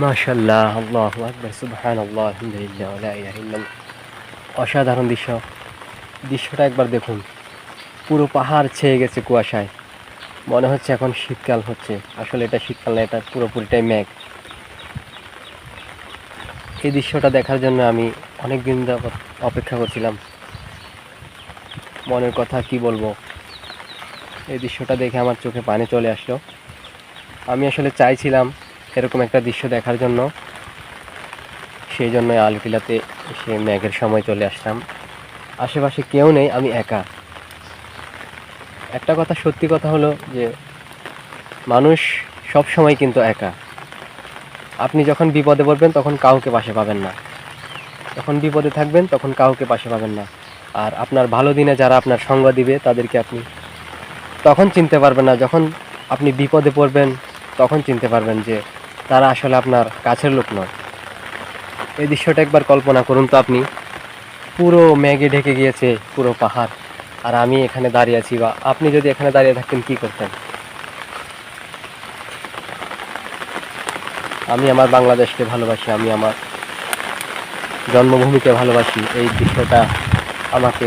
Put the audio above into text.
মাশাল্লাহ আল্লাহ আকবর সুবহান আল্লাহ আলহামদুলিল্লাহ। অসাধারণ দৃশ্য। দৃশ্যটা একবার দেখুন। পুরো পাহাড় ছেয়ে গেছে কুয়াশায়। মনে হচ্ছে এখন শীতকাল হচ্ছে। আসলে এটা শীতকাল না, এটা পুরোপুরিটাই মেঘ। এই দৃশ্যটা দেখার জন্য আমি অনেক দিন অপেক্ষা করছিলাম। মনের কথা কি বলব? এই দৃশ্যটা দেখে আমার চোখে পানি চলে আসলো। আমি আসলে চাইছিলাম এরকম একটা দৃশ্য দেখার জন্য। সেই জন্য আলটিলাতে সে মেঘের সময় চলে আসলাম। আশেপাশে কেউ নেই, আমি একা। একটা কথা, সত্যি কথা হলো যে, মানুষ সব সময় কিন্তু একা। আপনি যখন বিপদে পড়বেন, তখন কাউকে পাশে পাবেন না। যখন বিপদে থাকবেন, তখন কাউকে পাশে পাবেন না। আর আপনার ভালো দিনে যারা আপনার সঙ্গ দিবে, তাদেরকে আপনি তখন চিনতে পারবেন না। যখন আপনি বিপদে পড়বেন, তখন চিনতে পারবেন যে তারা আসলে আপনার কাছের লোক নয়। এই দৃশ্যটা একবার কল্পনা করুন তো আপনি। পুরো মেঘে ঢেকে গিয়েছে পুরো পাহাড়। আর আমি এখানে দাঁড়িয়ে আছি বা আপনি যদি এখানে দাঁড়িয়ে থাকতেন কি করতেন? আমি আমার বাংলাদেশকে ভালোবাসি, আমি আমার জন্মভূমিকে ভালোবাসি। এই দৃশ্যটা আমাকে